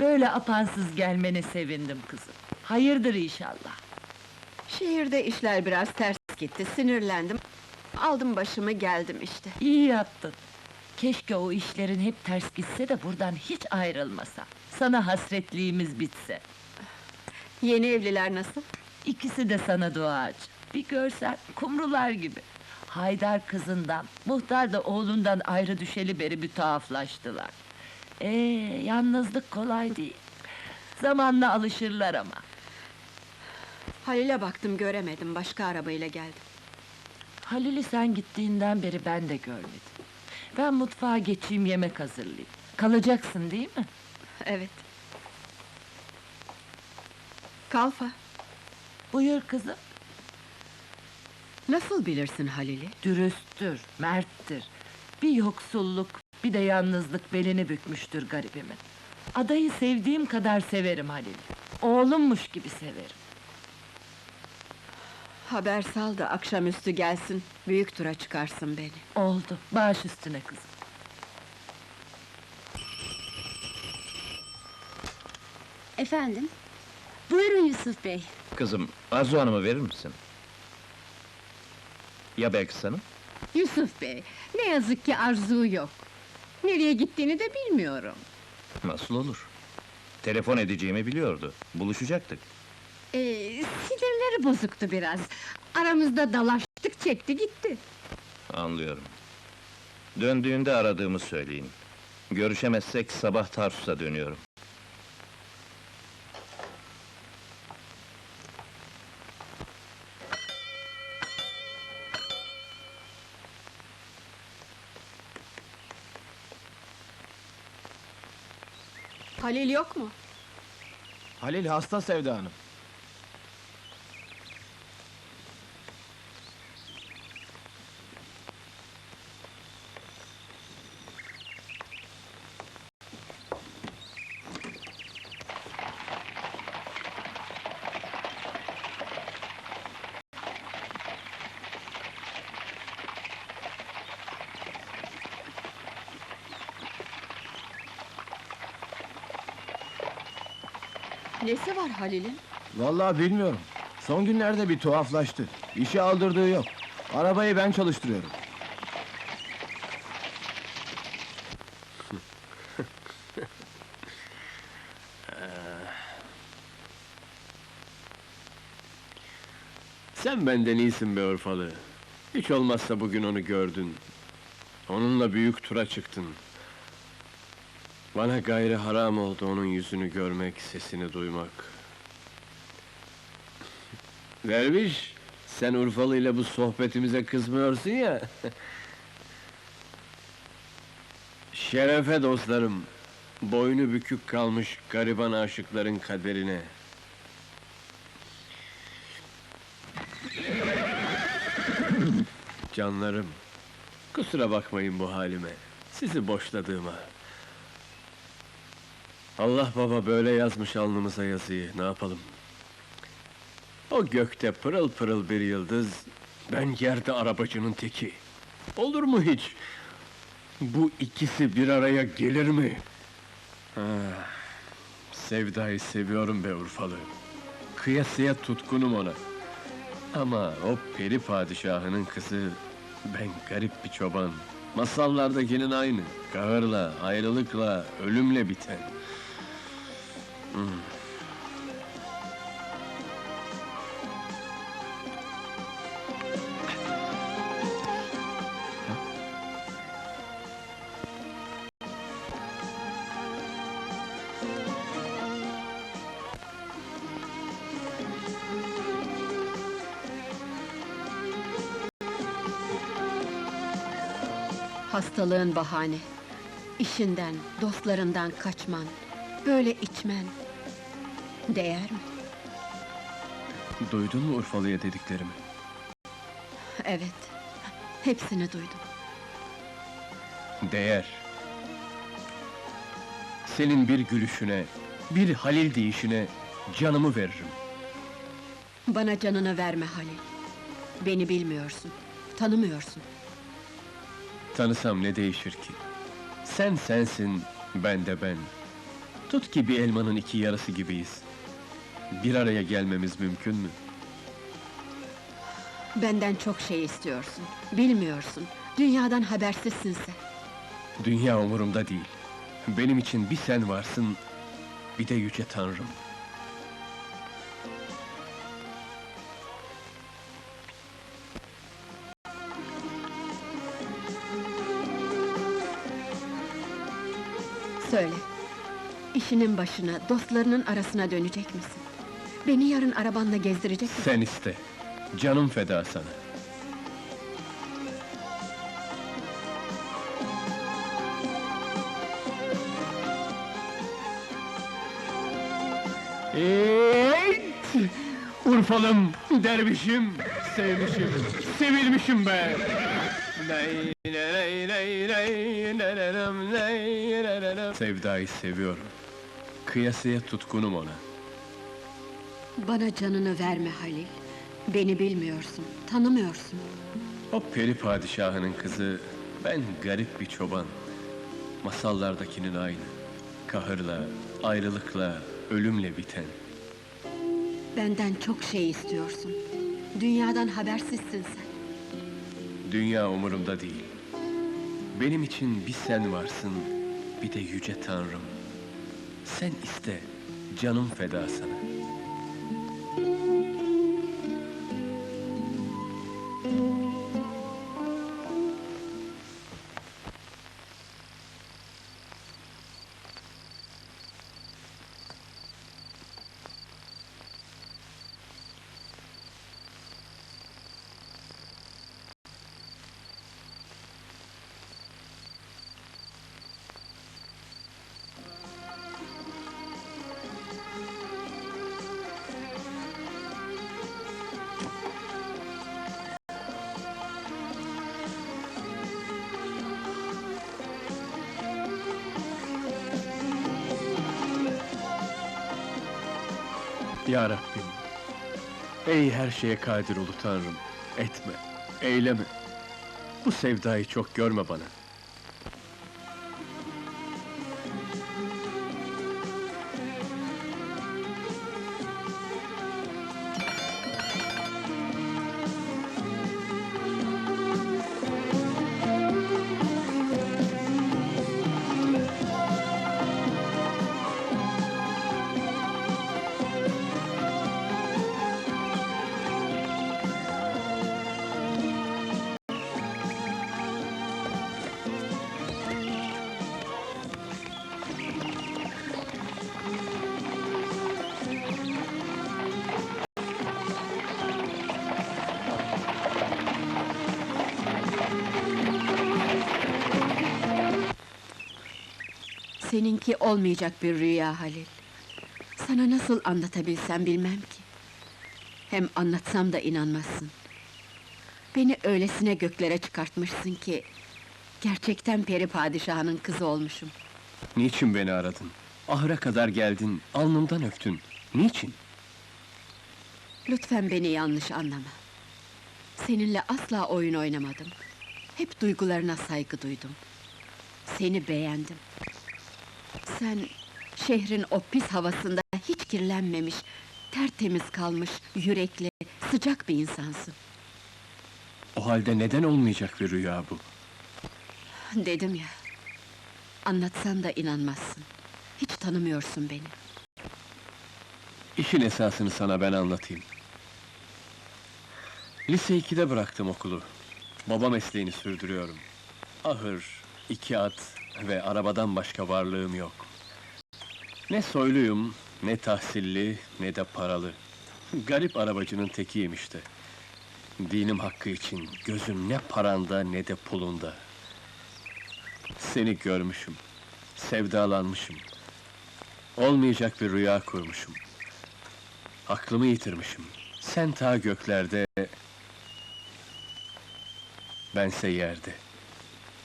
Böyle apansız gelmene sevindim kızım. Hayırdır inşallah. Şehirde işler biraz ters gitti, sinirlendim. Aldım başımı geldim işte. İyi yaptın. Keşke o işlerin hep ters gitse de buradan hiç ayrılmasa. Sana hasretliğimiz bitse. Yeni evliler nasıl? İkisi de sana duacı. Bir görsen kumrular gibi. Haydar kızından, muhtar da oğlundan ayrı düşeli beri bir tuhaflaştılar. Ee, yalnızlık kolay değil. Zamanla alışırlar ama. Halil'e baktım göremedim, başka arabayla geldim. Halil'i sen gittiğinden beri ben de görmedim. Ben mutfağa geçeyim yemek hazırlayayım. Kalacaksın değil mi? Evet. Kalfa, Buyur kızım. nasıl bilirsin Halil'i? Dürüsttür, merttir. Bir yoksulluk, bir de yalnızlık belini bükmüştür garibimin. Adayı sevdiğim kadar severim Halil'i. Oğlummuş gibi severim. Haber sal da akşamüstü gelsin, büyük tura çıkarsın beni. Oldu, baş üstüne kızım. Efendim? Buyurun Yusuf Bey. Kızım, Arzu Hanım'ı verir misin? Ya Belkıs Hanım? Yusuf Bey, ne yazık ki arzu yok. Nereye gittiğini de bilmiyorum. Nasıl olur? Telefon edeceğimi biliyordu. Buluşacaktık. Ee, sinirleri bozuktu biraz. Aramızda dalaştık, çekti gitti. Anlıyorum. Döndüğünde aradığımı söyleyin. Görüşemezsek sabah Tarsus'a dönüyorum. Halil yok mu? Halil hasta Sevda Hanım. Nesi var Halil'in? Vallahi bilmiyorum. Son günlerde bir tuhaflaştı. İşe aldırdığı yok. Arabayı ben çalıştırıyorum. Sen benden iyisin be Urfalı. Hiç olmazsa bugün onu gördün. Onunla büyük tura çıktın. Bana gayrı haram oldu onun yüzünü görmek, sesini duymak. Derviş, sen Urfalı ile bu sohbetimize kızmıyorsun ya. Şerefe dostlarım, boynu bükük kalmış gariban aşıkların kaderine. Canlarım, kusura bakmayın bu halime, sizi boşladığıma. Allah baba böyle yazmış alnımıza yazıyı, ne yapalım? O gökte pırıl pırıl bir yıldız, ben yerde arabacının teki. Olur mu hiç? Bu ikisi bir araya gelir mi? Ah, sevdayı seviyorum be Urfalı. Kıyasıya tutkunum ona. Ama o peri padişahının kızı, ben garip bir çoban. Masallardakinin aynı. Kahırla, ayrılıkla, ölümle biten. Hmm. Hastalığın bahane. İşinden, dostlarından kaçman, böyle içmen. Değer mi? Duydun mu Urfalı'ya dediklerimi? Evet, hepsini duydum. Değer. Senin bir gülüşüne, bir Halil deyişine canımı veririm. Bana canını verme Halil. Beni bilmiyorsun, tanımıyorsun. Tanısam ne değişir ki? Sen sensin, ben de ben. Tut ki bir elmanın iki yarısı gibiyiz. Bir araya gelmemiz mümkün mü? Benden çok şey istiyorsun. Bilmiyorsun. Dünyadan habersizsin sen. Dünya umurumda değil. Benim için bir sen varsın, bir de yüce Tanrım. Söyle. İşinin başına, dostlarının arasına dönecek misin? Beni yarın arabanla gezdirecek misin? Sen iste. Canım feda sana. Eyyt! Urfalım, dervişim, sevmişim, sevilmişim be! Ley, ley, ley, ley. Sevdayı seviyorum. Kıyasıya tutkunum ona. Bana canını verme Halil. Beni bilmiyorsun, tanımıyorsun. O peri padişahının kızı, ben garip bir çoban. Masallardakinin aynı. Kahırla, ayrılıkla, ölümle biten. Benden çok şey istiyorsun. Dünyadan habersizsin sen. Dünya umurumda değil. Benim için bir sen varsın, bir de yüce Tanrım. Sen iste, canım feda sana. Ya Rabbim, ey her şeye kadir olu Tanrım, etme, eyleme. Bu sevdayı çok görme bana. Seninki olmayacak bir rüya Halil. Sana nasıl anlatabilsem bilmem ki. Hem anlatsam da inanmazsın. Beni öylesine göklere çıkartmışsın ki... ...gerçekten peri padişahının kızı olmuşum. Niçin beni aradın? Ahıra kadar geldin, alnımdan öptün. Niçin? Lütfen beni yanlış anlama. Seninle asla oyun oynamadım. Hep duygularına saygı duydum. Seni beğendim. Sen şehrin o pis havasında hiç kirlenmemiş, tertemiz kalmış, yürekli, sıcak bir insansın. O halde neden olmayacak bir rüya bu? Dedim ya. Anlatsam da inanmazsın. Hiç tanımıyorsun beni. İşin esasını sana ben anlatayım. Lise 2'de bıraktım okulu. Baba mesleğini sürdürüyorum. Ahır, iki at ve arabadan başka varlığım yok. Ne soyluyum, ne tahsilli, ne de paralı. Garip arabacının tekiyim işte. Dinim hakkı için gözüm ne paranda ne de pulunda. Seni görmüşüm, sevdalanmışım. Olmayacak bir rüya kurmuşum. Aklımı yitirmişim. Sen ta göklerde... Bense yerde.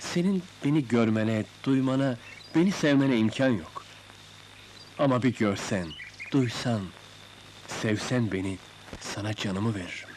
Senin beni görmene, duymana, beni sevmene imkan yok. Ama bir görsen, duysan, sevsen beni, sana canımı veririm.